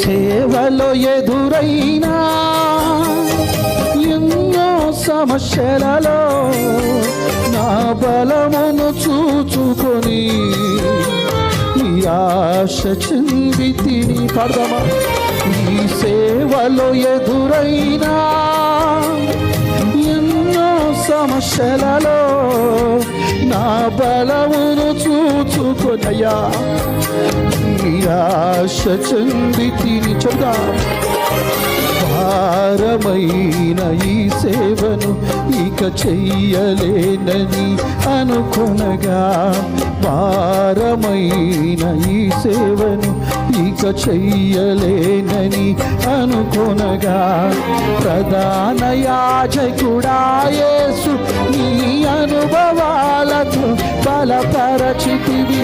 సేవలో ఎదురైనా ఎన్నో సమస్యలలో నా బలమును చూచుకొని ఈ ఆశ చెంది తిని పడదామా? ఈ సేవలో ఎదురైనా ఎన్నో సమస్యలలో నా బలమును చూచుకొనయా నిరాశ చెంది తిని చదా భారమైన ఈ సేవను ఇక చెయ్యలేనని అనుకొనగా భారమైన ఈ సేవను ఇక చెయ్యలేనని అనుకొనగా ప్రధాన యాజకుడాయేసు నీ అనుభవాలతో బలపరచితివి.